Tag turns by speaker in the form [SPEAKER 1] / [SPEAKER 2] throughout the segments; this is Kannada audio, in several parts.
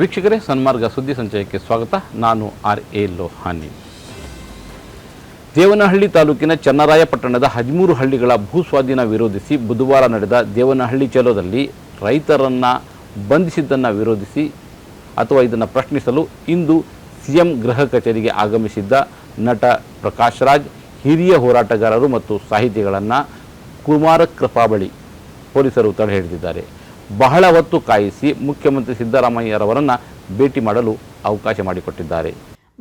[SPEAKER 1] ವೀಕ್ಷಕರೇ, ಸನ್ಮಾರ್ಗ ಸುದ್ದಿ ಸಂಚಯಕ್ಕೆ ಸ್ವಾಗತ. ನಾನು ಆರ್ ಎ ಲೋಹಾನಿ. ದೇವನಹಳ್ಳಿ ತಾಲೂಕಿನ ಚನ್ನರಾಯಪಟ್ಟಣದ ಹದಿಮೂರು ಹಳ್ಳಿಗಳ ಭೂಸ್ವಾಧೀನ ವಿರೋಧಿಸಿ ಬುಧವಾರ ನಡೆದ ದೇವನಹಳ್ಳಿ ಚಲೋದಲ್ಲಿ ರೈತರನ್ನು ಬಂಧಿಸಿದ್ದನ್ನು ವಿರೋಧಿಸಿ ಅಥವಾ ಇದನ್ನು ಪ್ರಶ್ನಿಸಲು ಇಂದು ಸಿಎಂ ಗೃಹ ಕಚೇರಿಗೆ ಆಗಮಿಸಿದ್ದ ನಟ ಪ್ರಕಾಶ್ ರಾಜ್, ಹಿರಿಯ ಹೋರಾಟಗಾರರು ಮತ್ತು ಸಾಹಿತಿಗಳನ್ನು ಕುಮಾರ ಕೃಪಾಬಳಿ ಪೊಲೀಸರು ತಡೆ ಹಿಡಿದಿದ್ದಾರೆ. ಬಹಳ ಹೊತ್ತು ಕಾಯಿಸಿ ಮುಖ್ಯಮಂತ್ರಿ ಸಿದ್ದರಾಮಯ್ಯರವರನ್ನು ಭೇಟಿ ಮಾಡಲು ಅವಕಾಶ ಮಾಡಿಕೊಟ್ಟಿದ್ದಾರೆ.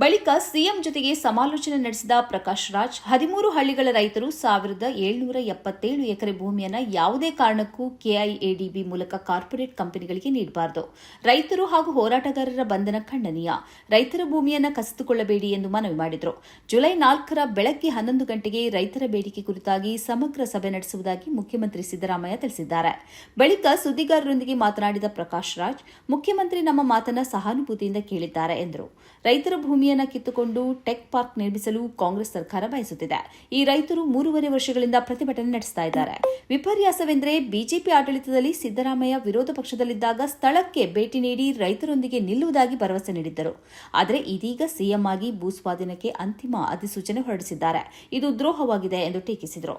[SPEAKER 2] ಬಳಿಕ ಸಿಎಂ ಜೊತೆಗೆ ಸಮಾಲೋಚನೆ ನಡೆಸಿದ ಪ್ರಕಾಶ್ ರಾಜ್, ಹದಿಮೂರು ಹಳ್ಳಿಗಳ ರೈತರು ಸಾವಿರದ ಏಳ್ನೂರ ಎಪ್ಪತ್ತೇಳು ಎಕರೆ ಭೂಮಿಯನ್ನು ಯಾವುದೇ ಕಾರಣಕ್ಕೂ ಕೆಐಎಡಿಬಿ ಮೂಲಕ ಕಾರ್ಪೊರೇಟ್ ಕಂಪನಿಗಳಿಗೆ ನೀಡಬಾರದು. ರೈತರು ಹಾಗೂ ಹೋರಾಟಗಾರರ ಬಂಧನ ಖಂಡನೀಯ. ರೈತರ ಭೂಮಿಯನ್ನು ಕಸಿದುಕೊಳ್ಳಬೇಡಿ ಎಂದು ಮನವಿ ಮಾಡಿದರು. ಜುಲೈ ನಾಲ್ಕರ ಬೆಳಗ್ಗೆ ಹನ್ನೊಂದು ಗಂಟೆಗೆ ರೈತರ ಬೇಡಿಕೆ ಕುರಿತಾಗಿ ಸಮಗ್ರ ಸಭೆ ನಡೆಸುವುದಾಗಿ ಮುಖ್ಯಮಂತ್ರಿ ಸಿದ್ದರಾಮಯ್ಯ ತಿಳಿಸಿದ್ದಾರೆ. ಬಳಿಕ ಸುದ್ದಿಗಾರರೊಂದಿಗೆ ಮಾತನಾಡಿದ ಪ್ರಕಾಶ್ ರಾಜ್, ಮುಖ್ಯಮಂತ್ರಿ ನಮ್ಮ ಮಾತನ್ನ ಸಹಾನುಭೂತಿಯಿಂದ ಕೇಳಿದ್ದಾರೆ ಎಂದರು. ರೈತರ ಭೂಮಿಯನ್ನ ಕಿತ್ತುಕೊಂಡು ಟೆಕ್ ಪಾರ್ಕ್ ನಿರ್ಮಿಸಲು ಕಾಂಗ್ರೆಸ್ ಸರ್ಕಾರ ಬಯಸುತ್ತಿದೆ. ಈ ರೈತರು ಮೂರುವರೆ ವರ್ಷಗಳಿಂದ ಪ್ರತಿಭಟನೆ ನಡೆಸ್ತಾ ಇದ್ದಾರೆ. ವಿಪರ್ಯಾಸವೆಂದರೆ ಬಿಜೆಪಿ ಆಡಳಿತದಲ್ಲಿ ಸಿದ್ದರಾಮಯ್ಯ ವಿರೋಧ ಪಕ್ಷದಲ್ಲಿದ್ದಾಗ ಸ್ಥಳಕ್ಕೆ ಭೇಟಿ ನೀಡಿ ರೈತರೊಂದಿಗೆ ನಿಲ್ಲುವುದಾಗಿ ಭರವಸೆ ನೀಡಿದ್ದರು. ಆದರೆ ಇದೀಗ ಸಿಎಂ ಆಗಿ ಭೂಸ್ವಾಧೀನಕ್ಕೆ ಅಂತಿಮ ಅಧಿಸೂಚನೆ ಹೊರಡಿಸಿದ್ದಾರೆ. ಇದು ದ್ರೋಹವಾಗಿದೆ ಎಂದು ಟೀಕಿಸಿದರು.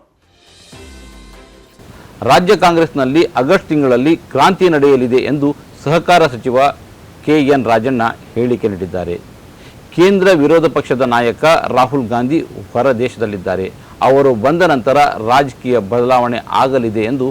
[SPEAKER 1] ರಾಜ್ಯ ಕಾಂಗ್ರೆಸ್ನಲ್ಲಿ ಆಗಸ್ಟ್ ತಿಂಗಳಲ್ಲಿ ಕ್ರಾಂತಿ ನಡೆಯಲಿದೆ ಎಂದು ಸಹಕಾರ ಸಚಿವ ಕೆ ಎನ್ ರಾಜಣ್ಣ ಹೇಳಿಕೆ ನೀಡಿದ್ದಾರೆ. ಕೇಂದ್ರ ವಿರೋಧ ಪಕ್ಷದ ನಾಯಕ ರಾಹುಲ್ ಗಾಂಧಿ ಹೊರ ದೇಶದಲ್ಲಿದ್ದಾರೆ. ಅವರು ಬಂದ ನಂತರ ರಾಜಕೀಯ ಬದಲಾವಣೆ ಆಗಲಿದೆ ಎಂದು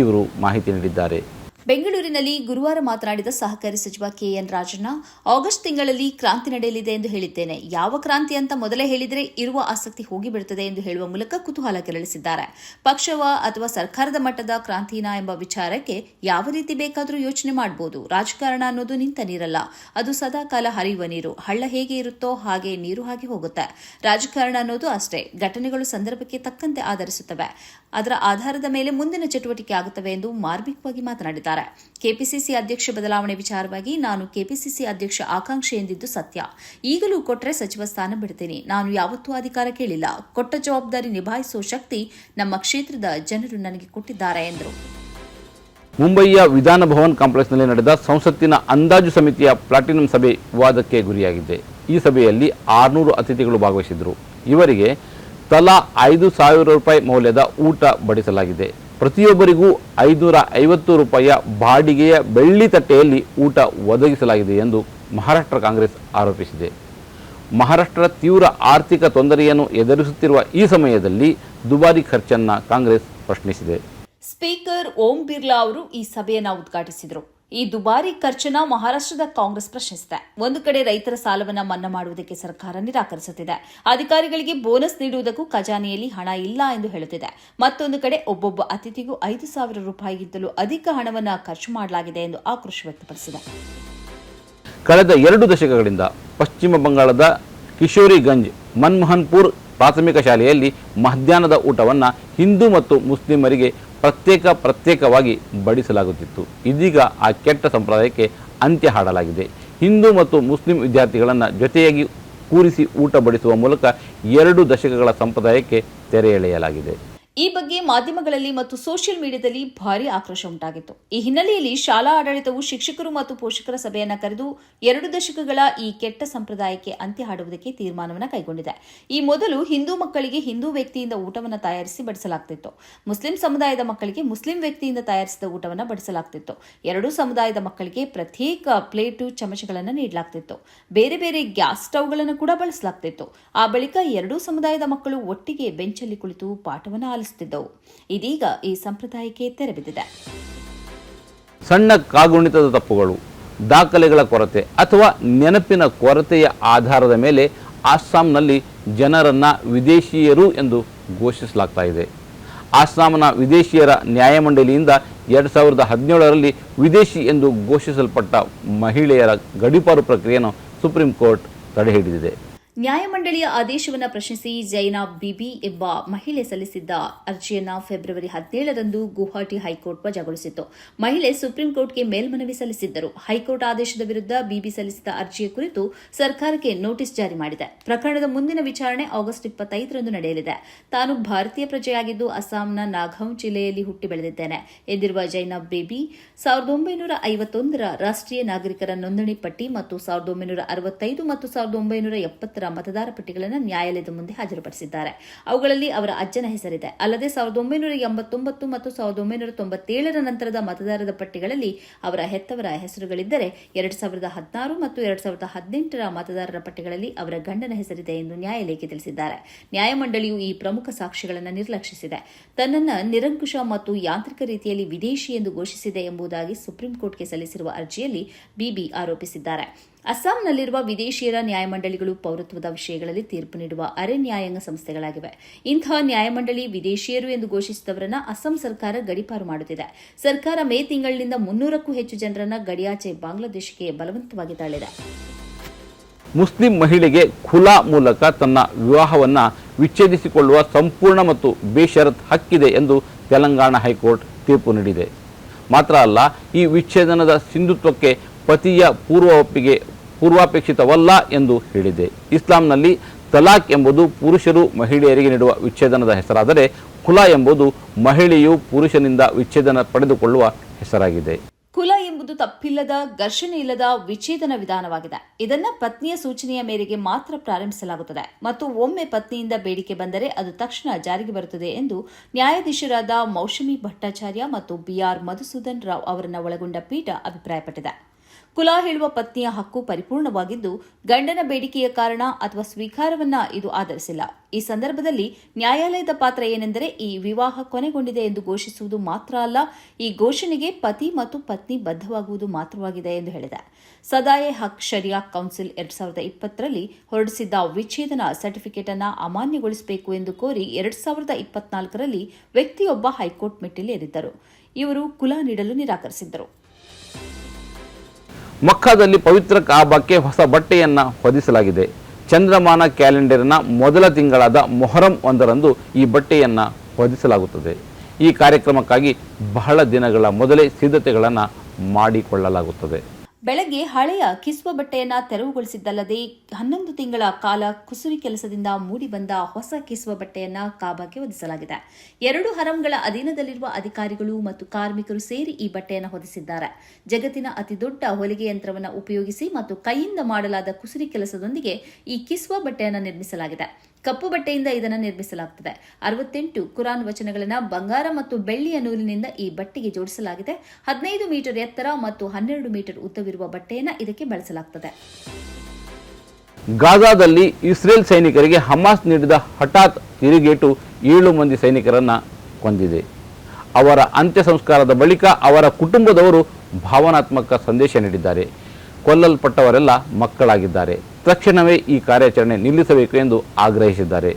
[SPEAKER 1] ಇವರು ಮಾಹಿತಿ ನೀಡಿದ್ದಾರೆ.
[SPEAKER 2] ಬೆಂಗಳೂರಿನಲ್ಲಿ ಗುರುವಾರ ಮಾತನಾಡಿದ ಸಹಕಾರಿ ಸಚಿವ ಕೆಎನ್ ರಾಜಣ್ಣ, ಆಗಸ್ಟ್ ತಿಂಗಳಲ್ಲಿ ಕ್ರಾಂತಿ ನಡೆಯಲಿದೆ ಎಂದು ಹೇಳಿದ್ದೇನೆ. ಯಾವ ಕ್ರಾಂತಿ ಅಂತ ಮೊದಲೇ ಹೇಳಿದರೆ ಇರುವ ಆಸಕ್ತಿ ಹೋಗಿಬಿಡುತ್ತದೆ ಎಂದು ಹೇಳುವ ಮೂಲಕ ಕುತೂಹಲ ಕೆರಳಿಸಿದ್ದಾರೆ. ಪಕ್ಷವ ಅಥವಾ ಸರ್ಕಾರದ ಮಟ್ಟದ ಕ್ರಾಂತಿನ ಎಂಬ ವಿಚಾರಕ್ಕೆ ಯಾವ ರೀತಿ ಬೇಕಾದರೂ ಯೋಚನೆ ಮಾಡಬಹುದು ರಾಜಕಾರಣ ಅನ್ನೋದು ನಿಂತ ನೀರಲ್ಲ. ಅದು ಸದಾ ಕಾಲ ಹರಿಯುವ ನೀರು. ಹಳ್ಳ ಹೇಗೆ ಇರುತ್ತೋ ಹಾಗೆ ನೀರು ಹಾಗೆ ಹೋಗುತ್ತೆ. ರಾಜಕಾರಣ ಅನ್ನೋದು ಅಷ್ಟೇ. ಘಟನೆಗಳು ಸಂದರ್ಭಕ್ಕೆ ತಕ್ಕಂತೆ ಆಧರಿಸುತ್ತವೆ. ಅದರ ಆಧಾರದ ಮೇಲೆ ಮುಂದಿನ ಚಟುವಟಿಕೆ ಆಗುತ್ತವೆ ಎಂದು ಮಾರ್ಮಿಕವಾಗಿ ಮಾತನಾಡಿದ್ದಾರೆ. ಕೆಪಿಸಿಸಿ ಅಧ್ಯಕ್ಷ ಬದಲಾವಣೆ ವಿಚಾರವಾಗಿ ನಾನು ಕೆಪಿಸಿಸಿ ಅಧ್ಯಕ್ಷ ಆಕಾಂಕ್ಷೆ ಎಂದಿದ್ದು ಸತ್ಯ. ಈಗಲೂ ಕೊಟ್ಟರೆ ಸಚಿವ ಸ್ಥಾನ ಬಿಡ್ತೇನೆ. ನಾನು ಯಾವತ್ತೂ ಅಧಿಕಾರ ಕೇಳಿಲ್ಲ. ಕೊಟ್ಟ ಜವಾಬ್ದಾರಿ ನಿಭಾಯಿಸುವ ಶಕ್ತಿ ನಮ್ಮ ಕ್ಷೇತ್ರದ ಜನರು ನನಗೆ ಕೊಟ್ಟಿದ್ದಾರೆ, ಎಂದರು.
[SPEAKER 1] ಮುಂಬಯಿಯ ವಿಧಾನಭವನ್ ಕಾಂಪ್ಲೆಕ್ಸ್ನಲ್ಲಿ ನಡೆದ ಸಂಸತ್ತಿನ ಅಂದಾಜು ಸಮಿತಿಯ ಪ್ಲಾಟಿನಂ ಸಭೆ ವಿವಾದಕ್ಕೆ ಗುರಿಯಾಗಿದೆ ಈ ಸಭೆಯಲ್ಲಿ ಆರುನೂರು ಅತಿಥಿಗಳು ಭಾಗವಹಿಸಿದ್ದರು. ಇವರಿಗೆ ತಲಾ ಐದು ಸಾವಿರ ರೂಪಾಯಿ ಮೌಲ್ಯದ ಊಟ ಬಡಿಸಲಾಗಿದೆ. ಪ್ರತಿಯೊಬ್ಬರಿಗೂ ಐದುನೂರ ಐವತ್ತು ರೂಪಾಯಿಯ ಬಾಡಿಗೆಯ ಬೆಳ್ಳಿ ತಟ್ಟೆಯಲ್ಲಿ ಊಟ ಒದಗಿಸಲಾಗಿದೆ ಎಂದು ಮಹಾರಾಷ್ಟ್ರ ಕಾಂಗ್ರೆಸ್ ಆರೋಪಿಸಿದೆ. ಮಹಾರಾಷ್ಟ್ರ ತೀವ್ರ ಆರ್ಥಿಕ ತೊಂದರೆಯನ್ನು ಎದುರಿಸುತ್ತಿರುವ ಈ ಸಮಯದಲ್ಲಿ ದುಬಾರಿ ಖರ್ಚನ್ನು ಕಾಂಗ್ರೆಸ್ ಪ್ರಶ್ನಿಸಿದೆ.
[SPEAKER 2] ಸ್ಪೀಕರ್ ಓಂ ಬಿರ್ಲಾ ಅವರು ಈ ಸಭೆಯನ್ನು ಉದ್ಘಾಟಿಸಿದರು. ಈ ದುಬಾರಿ ಖರ್ಚನ್ನ ಮಹಾರಾಷ್ಟ್ರದ ಕಾಂಗ್ರೆಸ್ ಪ್ರಶ್ನಿಸಿದೆ. ಒಂದು ಕಡೆ ರೈತರ ಸಾಲವನ್ನ ಮನ್ನಾ ಮಾಡುವುದಕ್ಕೆ ಸರ್ಕಾರ ನಿರಾಕರಿಸುತ್ತಿದೆ. ಅಧಿಕಾರಿಗಳಿಗೆ ಬೋನಸ್ ನೀಡುವುದಕ್ಕೂ ಖಜಾನೆಯಲ್ಲಿ ಹಣ ಇಲ್ಲ ಎಂದು ಹೇಳುತ್ತಿದೆ. ಮತ್ತೊಂದು ಕಡೆ ಒಬ್ಬೊಬ್ಬ ಅತಿಥಿಗೂ ಐದು ಸಾವಿರ ರೂಪಾಯಿಗಿಂತಲೂ ಅಧಿಕ ಹಣವನ್ನ ಖರ್ಚು ಮಾಡಲಾಗಿದೆ ಎಂದು ಆಕ್ರೋಶ ವ್ಯಕ್ತಪಡಿಸಿದೆ.
[SPEAKER 1] ಕಳೆದ ಎರಡು ದಶಕಗಳಿಂದ ಪಶ್ಚಿಮ ಬಂಗಾಳದ ಕಿಶೋರಿಗಂಜ್ ಮನ್ಮೋಹನ್ಪುರ್ ಪ್ರಾಥಮಿಕ ಶಾಲೆಯಲ್ಲಿ ಮಧ್ಯಾಹ್ನದ ಊಟವನ್ನು ಹಿಂದೂ ಮತ್ತು ಮುಸ್ಲಿಮರಿಗೆ ಪ್ರತ್ಯೇಕ ಪ್ರತ್ಯೇಕವಾಗಿ ಬಡಿಸಲಾಗುತ್ತಿತ್ತು. ಇದೀಗ ಆ ಕೆಟ್ಟ ಸಂಪ್ರದಾಯಕ್ಕೆ ಅಂತ್ಯ ಹಾಡಲಾಗಿದೆ. ಹಿಂದೂ ಮತ್ತು ಮುಸ್ಲಿಂ ವಿದ್ಯಾರ್ಥಿಗಳನ್ನು ಜೊತೆಯಾಗಿ ಕೂರಿಸಿ ಊಟ ಬಡಿಸುವ ಮೂಲಕ ಎರಡು ದಶಕಗಳ ಸಂಪ್ರದಾಯಕ್ಕೆ ತೆರೆ ಎಳೆಯಲಾಗಿದೆ.
[SPEAKER 2] ಈ ಬಗ್ಗೆ ಮಾಧ್ಯಮಗಳಲ್ಲಿ ಮತ್ತು ಸೋಷಿಯಲ್ ಮೀಡಿಯಾದಲ್ಲಿ ಭಾರಿ ಆಕ್ರೋಶ ಉಂಟಾಗಿತ್ತು. ಈ ಹಿನ್ನೆಲೆಯಲ್ಲಿ ಶಾಲಾ ಆಡಳಿತವು ಶಿಕ್ಷಕರು ಮತ್ತು ಪೋಷಕರ ಸಭೆಯನ್ನ ಕರೆದು ಎರಡು ದಶಕಗಳ ಈ ಕೆಟ್ಟ ಸಂಪ್ರದಾಯಕ್ಕೆ ಅಂತ್ಯ ಹಾಡುವುದಕ್ಕೆ ತೀರ್ಮಾನವನ್ನು ಕೈಗೊಂಡಿದೆ. ಈ ಮೊದಲು ಹಿಂದೂ ಮಕ್ಕಳಿಗೆ ಹಿಂದೂ ವ್ಯಕ್ತಿಯಿಂದ ಊಟವನ್ನು ತಯಾರಿಸಿ ಬಡಿಸಲಾಗ್ತಿತ್ತು. ಮುಸ್ಲಿಂ ಸಮುದಾಯದ ಮಕ್ಕಳಿಗೆ ಮುಸ್ಲಿಂ ವ್ಯಕ್ತಿಯಿಂದ ತಯಾರಿಸಿದ ಊಟವನ್ನು ಬಡಿಸಲಾಗ್ತಿತ್ತು. ಎರಡೂ ಸಮುದಾಯದ ಮಕ್ಕಳಿಗೆ ಪ್ರತ್ಯೇಕ ಪ್ಲೇಟು, ಚಮಚಗಳನ್ನು ನೀಡಲಾಗ್ತಿತ್ತು. ಬೇರೆ ಬೇರೆ ಗ್ಯಾಸ್ ಸ್ಟವ್ಗಳನ್ನು ಕೂಡ ಬಳಸಲಾಗ್ತಿತ್ತು. ಆ ಬಳಿಕ ಎರಡೂ ಸಮುದಾಯದ ಮಕ್ಕಳು ಒಟ್ಟಿಗೆ ಬೆಂಚಲ್ಲಿ ಕುಳಿತು ಪಾಠವನ್ನು ಇದೀಗ ಈ ಸಂಪ್ರದಾಯಕ್ಕೆ ತೆರೆಬಿದ್ದಿದೆ
[SPEAKER 1] ಸಣ್ಣ ಕಾಗುಣಿತದ ತಪ್ಪುಗಳು, ದಾಖಲೆಗಳ ಕೊರತೆ ಅಥವಾ ನೆನಪಿನ ಕೊರತೆಯ ಆಧಾರದ ಮೇಲೆ ಅಸ್ಸಾಂನಲ್ಲಿ ಜನರನ್ನು ವಿದೇಶಿಯರು ಎಂದು ಘೋಷಿಸಲಾಗ್ತಾ ಇದೆ. ಅಸ್ಸಾಂನ ವಿದೇಶಿಯರ ನ್ಯಾಯಮಂಡಳಿಯಿಂದ ಎರಡು ಸಾವಿರದ ಹದಿನೇಳರಲ್ಲಿ ವಿದೇಶಿ ಎಂದು ಘೋಷಿಸಲ್ಪಟ್ಟ ಮಹಿಳೆಯರ ಗಡಿಪಾರು ಪ್ರಕ್ರಿಯೆಯನ್ನು ಸುಪ್ರೀಂ ಕೋರ್ಟ್ ತಡೆಹಿಡಿದಿದೆ
[SPEAKER 2] ನ್ಯಾಯಮಂಡಳಿಯ ಆದೇಶವನ್ನು ಪ್ರಶ್ನಿಸಿ ಜೈನಾಬ್ ಬಿಬಿ ಎಂಬ ಮಹಿಳೆ ಸಲ್ಲಿಸಿದ್ದ ಅರ್ಜಿಯನ್ನು ಫೆಬ್ರವರಿ ಹದಿನೇಳರಂದು ಗುವಾಹಟಿ ಹೈಕೋರ್ಟ್ ವಜಾಗೊಳಿಸಿತ್ತು. ಮಹಿಳೆ ಸುಪ್ರೀಂ ಕೋರ್ಟ್ಗೆ ಮೇಲ್ಮನವಿ ಸಲ್ಲಿಸಿದ್ದರು. ಹೈಕೋರ್ಟ್ ಆದೇಶದ ವಿರುದ್ಧ ಬಿಬಿ ಸಲ್ಲಿಸಿದ ಅರ್ಜಿಯ ಕುರಿತು ಸರ್ಕಾರಕ್ಕೆ ನೋಟಿಸ್ ಜಾರಿ ಮಾಡಿದೆ. ಪ್ರಕರಣದ ಮುಂದಿನ ವಿಚಾರಣೆ ಆಗಸ್ಟ್ ಇಪ್ಪತ್ತೈದರಂದು ನಡೆಯಲಿದೆ. ತಾನು ಭಾರತೀಯ ಪ್ರಜೆಯಾಗಿದ್ದು ಅಸ್ಸಾಂನ ನಾಗಾಂವ್ ಜಿಲ್ಲೆಯಲ್ಲಿ ಹುಟ್ಟಿ ಬೆಳೆದಿದ್ದೇನೆ. ಎಂದಿರುವ ಜೈನಾಬ್ ಬೇಬಿ, ಸಾವಿರದ ಒಂಬೈನೂರ ಐವತ್ತೊಂದರ ರಾಷ್ಟ್ರೀಯ ನಾಗರಿಕರ ನೋಂದಣಿ ಪಟ್ಟಿ ಮತ್ತು ಸಾವಿರದ ಒಂಬೈನೂರ ಅರವತ್ತೈದು ಮತ್ತು ಸಾವಿರದ ಒಂಬೈನೂರ ಎಪ್ಪತ್ತರ ಮತದಾರ ಪಟ್ಟಿಗಳನ್ನು ನ್ಯಾಯಾಲಯದ ಮುಂದೆ ಹಾಜರುಪಡಿಸಿದ್ದಾರೆ. ಅವುಗಳಲ್ಲಿ ಅವರ ಅಜ್ಜನ ಹೆಸರಿದೆ. ಅಲ್ಲದೆ ಸಾವಿರದ ಒಂಬೈನೂರ ಎಂಬತ್ತೊಂಬತ್ತು ಮತ್ತು ಸಾವಿರದ ಒಂಬೈನೂರ ತೊಂಬತ್ತೇಳರ ನಂತರದ ಮತದಾರರ ಪಟ್ಟಿಗಳಲ್ಲಿ ಅವರ ಹೆತ್ತವರ ಹೆಸರುಗಳಿದ್ದರೆ ಎರಡ್ ಸಾವಿರದ ಹದಿನಾರು ಮತ್ತು ಎರಡು ಸಾವಿರದ ಹದಿನೆಂಟರ ಮತದಾರರ ಪಟ್ಟಿಗಳಲ್ಲಿ ಅವರ ಗಂಡನ ಹೆಸರಿದೆ ಎಂದು ನ್ಯಾಯಾಲಯಕ್ಕೆ ತಿಳಿಸಿದ್ದಾರೆ. ನ್ಯಾಯಮಂಡಳಿಯು ಈ ಪ್ರಮುಖ ಸಾಕ್ಷಿಗಳನ್ನು ನಿರ್ಲಕ್ಷಿಸಿದೆ. ತನ್ನನ್ನು ನಿರಂಕುಶ ಮತ್ತು ಯಾಂತ್ರಿಕ ರೀತಿಯಲ್ಲಿ ವಿದೇಶಿ ಎಂದು ಘೋಷಿಸಿದೆ ಎಂಬುದಾಗಿ ಸುಪ್ರೀಂ ಕೋರ್ಟ್ಗೆ ಸಲ್ಲಿಸಿರುವ ಅರ್ಜಿಯಲ್ಲಿ ಬಿಬಿ ಆರೋಪಿಸಿದ್ದಾರೆ. ಅಸ್ಸಾಂನಲ್ಲಿರುವ ವಿದೇಶಿಯರ ನ್ಯಾಯಮಂಡಳಿಗಳು ಪೌರತ್ವದ ವಿಷಯಗಳಲ್ಲಿ ತೀರ್ಪು ನೀಡುವ ಅರೆ ನ್ಯಾಯಾಂಗ ಸಂಸ್ಥೆಗಳಾಗಿವೆ. ಇಂತಹ ನ್ಯಾಯಮಂಡಳಿ ವಿದೇಶಿಯರು ಎಂದು ಘೋಷಿಸಿದವರನ್ನ ಅಸ್ಸಾಂ ಸರ್ಕಾರ ಗಡಿಪಾರು ಮಾಡುತ್ತಿದೆ. ಸರ್ಕಾರ ಮೇ ತಿಂಗಳಿನಿಂದ ಮುನ್ನೂರಕ್ಕೂ ಹೆಚ್ಚು ಜನರನ್ನ ಗಡಿಯಾಚೆ ಬಾಂಗ್ಲಾದೇಶಕ್ಕೆ ಬಲವಂತವಾಗಿ ತಳ್ಳಿದೆ
[SPEAKER 1] ಮುಸ್ಲಿಂ ಮಹಿಳೆಗೆ ಖುಲಾ ಮೂಲಕ ತನ್ನ ವಿವಾಹವನ್ನು ವಿಚ್ಛೇದಿಸಿಕೊಳ್ಳುವ ಸಂಪೂರ್ಣ ಮತ್ತು ಬೇಷರತ್ ಹಕ್ಕಿದೆ ಎಂದು ತೆಲಂಗಾಣ ಹೈಕೋರ್ಟ್ ತೀರ್ಪು ನೀಡಿದೆ. ಮಾತ್ರ ಅಲ್ಲ, ಈ ವಿಚ್ಛೇದನದ ಸಿಂಧುತ್ವಕ್ಕೆ ಪತಿಯ ಪೂರ್ವ ಒಪ್ಪಿಗೆ ಪೂರ್ವಾಪೇಕ್ಷಿತವಲ್ಲ ಎಂದು ಹೇಳಿದೆ. ಇಸ್ಲಾಂನಲ್ಲಿ ತಲಾಕ್ ಎಂಬುದು ಪುರುಷರು ಮಹಿಳೆಯರಿಗೆ ನೀಡುವ ವಿಚ್ಛೇದನದ ಹೆಸರಾದರೆ ಕುಲ ಎಂಬುದು ಮಹಿಳೆಯು ಪುರುಷನಿಂದ ವಿಚ್ಛೇದನ ಪಡೆದುಕೊಳ್ಳುವ ಹೆಸರಾಗಿದೆ.
[SPEAKER 2] ಕುಲ ಎಂಬುದು ತಪ್ಪಿಲ್ಲದ, ಘರ್ಷಣೆ ಇಲ್ಲದ ವಿಚ್ಛೇದನ ವಿಧಾನವಾಗಿದೆ. ಇದನ್ನ ಪತ್ನಿಯ ಸೂಚನೆಯ ಮೇರೆಗೆ ಮಾತ್ರ ಪ್ರಾರಂಭಿಸಲಾಗುತ್ತದೆ ಮತ್ತು ಒಮ್ಮೆ ಪತ್ನಿಯಿಂದ ಬೇಡಿಕೆ ಬಂದರೆ ಅದು ತಕ್ಷಣ ಜಾರಿಗೆ ಬರುತ್ತದೆ ಎಂದು ನ್ಯಾಯಾಧೀಶರಾದ ಮೌಶಮಿ ಭಟ್ಟಾಚಾರ್ಯ ಮತ್ತು ಬಿಆರ್ ಮಧುಸೂದನ್ ರಾವ್ ಅವರನ್ನ ಒಳಗೊಂಡ ಪೀಠ ಅಭಿಪ್ರಾಯಪಟ್ಟಿದೆ. ಕುಲ ಹೇಳುವ ಪತ್ನಿಯ ಹಕ್ಕು ಪರಿಪೂರ್ಣವಾಗಿದ್ದು, ಗಂಡನ ಬೇಡಿಕೆಯ ಕಾರಣ ಅಥವಾ ಸ್ವೀಕಾರವನ್ನ ಇದು ಆಧರಿಸಿಲ್ಲ. ಈ ಸಂದರ್ಭದಲ್ಲಿ ನ್ಯಾಯಾಲಯದ ಪಾತ್ರ ಏನೆಂದರೆ, ಈ ವಿವಾಹ ಕೊನೆಗೊಂಡಿದೆ ಎಂದು ಘೋಷಿಸುವುದು ಮಾತ್ರ ಅಲ್ಲ, ಈ ಘೋಷಣೆಗೆ ಪತಿ ಮತ್ತು ಪತ್ನಿ ಬದ್ಧವಾಗುವುದು ಮಾತ್ರವಾಗಿದೆ ಎಂದು ಹೇಳಿದೆ. ಸದಾಯೆ ಹಕ್ ಶರಿಯಾ ಕೌನ್ಸಿಲ್ ಎರಡ್ ಸಾವಿರದ ಇಪ್ಪತ್ತರಲ್ಲಿ ಹೊರಡಿಸಿದ್ದ ವಿಚ್ಛೇದನ ಸರ್ಟಿಫಿಕೇಟ್ ಅನ್ನು ಅಮಾನ್ಯಗೊಳಿಸಬೇಕು ಎಂದು ಕೋರಿ ಎರಡ್ ಸಾವಿರದ ಇಪ್ಪತ್ನಾಲ್ಕರಲ್ಲಿ ವ್ಯಕ್ತಿಯೊಬ್ಬ ಹೈಕೋರ್ಟ್ ಮೆಟ್ಟಿಲೇರಿದ್ದರು. ಇವರು ಕುಲ ನೀಡಲು ನಿರಾಕರಿಸಿದ್ದರು.
[SPEAKER 1] ಮಕ್ಕಾದಲ್ಲಿ ಪವಿತ್ರ ಕಾಬಾಕ್ಕೆ ಹೊಸ ಬಟ್ಟೆಯನ್ನು ಹೊದಿಸಲಾಗಿದೆ. ಚಂದ್ರಮಾನ ಕ್ಯಾಲೆಂಡರ್ನ ಮೊದಲ ತಿಂಗಳಾದ ಮೊಹರಂ ಒಂದರಂದು ಈ ಬಟ್ಟೆಯನ್ನು ಹೊದಿಸಲಾಗುತ್ತದೆ. ಈ ಕಾರ್ಯಕ್ರಮಕ್ಕಾಗಿ ಬಹಳ ದಿನಗಳ ಮೊದಲೇ ಸಿದ್ಧತೆಗಳನ್ನು ಮಾಡಿಕೊಳ್ಳಲಾಗುತ್ತದೆ.
[SPEAKER 2] ಬೆಳಗ್ಗೆ ಹಳೆಯ ಕಿಸ್ವ ಬಟ್ಟೆಯನ್ನ ತೆರವುಗೊಳಿಸಿದ್ದಲ್ಲದೆ ಹನ್ನೊಂದು ತಿಂಗಳ ಕಾಲ ಕುಸುರಿ ಕೆಲಸದಿಂದ ಮೂಡಿಬಂದ ಹೊಸ ಕಿಸ್ವ ಬಟ್ಟೆಯನ್ನ ಕಾಬಾಕ್ಕೆ ಹೊದಿಸಲಾಗಿದೆ. ಎರಡು ಹರಂಗಳ ಅಧೀನದಲ್ಲಿರುವ ಅಧಿಕಾರಿಗಳು ಮತ್ತು ಕಾರ್ಮಿಕರು ಸೇರಿ ಈ ಬಟ್ಟೆಯನ್ನು ಹೊದಿಸಿದ್ದಾರೆ. ಜಗತ್ತಿನ ಅತಿದೊಡ್ಡ ಹೊಲಿಗೆ ಯಂತ್ರವನ್ನು ಉಪಯೋಗಿಸಿ ಮತ್ತು ಕೈಯಿಂದ ಮಾಡಲಾದ ಕುಸುರಿ ಕೆಲಸದೊಂದಿಗೆ ಈ ಕಿಸ್ವ ಬಟ್ಟೆಯನ್ನು ನಿರ್ಮಿಸಲಾಗಿದೆ. ಕಪ್ಪು ಬಟ್ಟೆಯಿಂದ ಇದನ್ನು ನಿರ್ಮಿಸಲಾಗುತ್ತದೆ ಅರವತ್ತೆಂಟು ಕುರಾನ್ ವಚನಗಳನ್ನು ಬಂಗಾರ ಮತ್ತು ಬೆಳ್ಳಿಯ ನೂಲಿನಿಂದ ಈ ಬಟ್ಟೆಗೆ ಜೋಡಿಸಲಾಗಿದೆ. ಹದಿನೈದು ಮೀಟರ್ ಎತ್ತರ ಮತ್ತು ಹನ್ನೆರಡು ಮೀಟರ್ ಉದ್ದವಿರುವ ಬಟ್ಟೆಯನ್ನು ಇದಕ್ಕೆ ಬಳಸಲಾಗುತ್ತದೆ
[SPEAKER 1] ಗಾಜಾದಲ್ಲಿ ಇಸ್ರೇಲ್ ಸೈನಿಕರಿಗೆ ಹಮಾಸ್ ನೀಡಿದ ಹಠಾತ್ ತಿರುಗೇಟು ಏಳು ಮಂದಿ ಸೈನಿಕರನ್ನು ಕೊಂದಿದೆ. ಅವರ ಅಂತ್ಯ ಸಂಸ್ಕಾರದ ಬಳಿಕ ಅವರ ಕುಟುಂಬದವರು ಭಾವನಾತ್ಮಕ ಸಂದೇಶ ನೀಡಿದ್ದಾರೆ. ಕೊಲ್ಲಲ್ಪಟ್ಟವರೆಲ್ಲ ಮಕ್ಕಳಾಗಿದ್ದಾರೆ. ತಕ್ಷಣವೇ ಈ ಕಾರ್ಯಾಚರಣೆ ನಿಲ್ಲಿಸಬೇಕು ಎಂದು ಆಗ್ರಹಿಸಿದ್ದಾರೆ.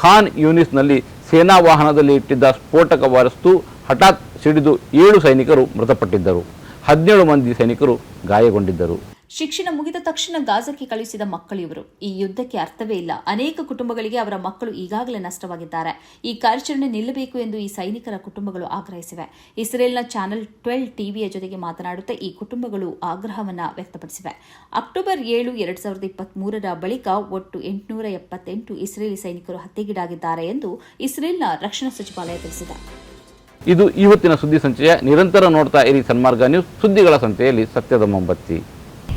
[SPEAKER 1] ಖಾನ್ ಯೂನಿಸ್ನಲ್ಲಿ ಸೇನಾ ವಾಹನದಲ್ಲಿ ಇಟ್ಟಿದ್ದ ಸ್ಫೋಟಕ ವಸ್ತು ಹಠಾತ್ ಸಿಡಿದು ಏಳು ಸೈನಿಕರು ಮೃತಪಟ್ಟಿದ್ದರು. ಹದಿನೇಳು ಮಂದಿ ಸೈನಿಕರು ಗಾಯಗೊಂಡಿದ್ದರು.
[SPEAKER 2] ಶಿಕ್ಷಣ ಮುಗಿದ ತಕ್ಷಣ ಗಾಜಕ್ಕೆ ಕಳುಹಿಸಿದ ಮಕ್ಕಳಿವರು ಈ ಯುದ್ಧಕ್ಕೆ ಅರ್ಥವೇ ಇಲ್ಲ. ಅನೇಕ ಕುಟುಂಬಗಳಿಗೆ ಅವರ ಮಕ್ಕಳು ಈಗಾಗಲೇ ನಷ್ಟವಾಗಿದ್ದಾರೆ. ಈ ಕಾರ್ಯಾಚರಣೆ ನಿಲ್ಲಬೇಕು ಎಂದು ಈ ಸೈನಿಕರ ಕುಟುಂಬಗಳು ಆಗ್ರಹಿಸಿವೆ. ಇಸ್ರೇಲ್ನ ಚಾನೆಲ್ ಟ್ವೆಲ್ ಟಿವಿಯ ಜೊತೆಗೆ ಮಾತನಾಡುತ್ತಾ ಈ ಕುಟುಂಬಗಳು ಆಗ್ರಹವನ್ನು ವ್ಯಕ್ತಪಡಿಸಿವೆ. ಅಕ್ಟೋಬರ್ ಏಳು, ಎರಡ್ ಸಾವಿರದ ಇಪ್ಪತ್ತ್ ಬಳಿಕ ಒಟ್ಟು ಎಂಟುನೂರ ಎಪ್ಪತ್ತೆಂಟು ಇಸ್ರೇಲಿ ಸೈನಿಕರು ಹತ್ಯೆಗೀಡಾಗಿದ್ದಾರೆ ಎಂದು ಇಸ್ರೇಲ್ನ ರಕ್ಷಣಾ ಸಚಿವಾಲಯ ತಿಳಿಸಿದೆ.
[SPEAKER 1] ಇದು ಇವತ್ತಿನ ಸುದ್ದಿ ಸಂಚಯ. ನಿರಂತರ ನೋಡ್ತಾ ಇರಿ ಸನ್ಮಾರ್ಗ ನ್ಯೂಸ್ ಸುದ್ದಿಗಳ ಸಂತೆಯಲ್ಲಿ ಸತ್ಯದ ಮೊಂಬತ್ತಿ.